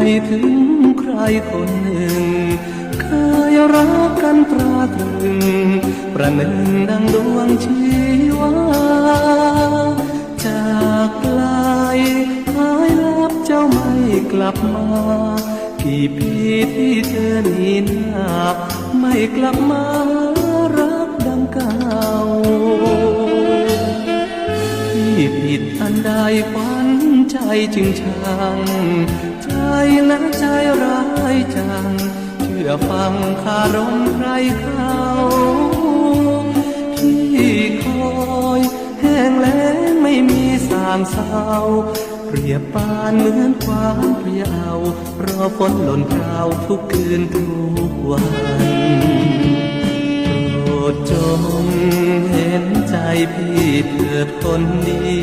ไปถึงใครคนหนึ่ง เคยรักกันตราตรึง ประหนึ่งดังดวงชีวา จากไกลหายลับเจ้าไม่กลับมา กี่ปีที่เธอหนีหน้าไม่กลับมารักดังเก่าที่ผิดอันใดฝันใจจึงช่างใจและใจร้ายจัง เชื่อฟังคารมใครเขาที่คอยแห้งแล้งไม่มีสางเศร้าเปรียบปานเหมือนความเปรียวรอฝนหล่นพราวทุกคืนทุกวันโปรดจงเห็นใจพี่เถิดคนดี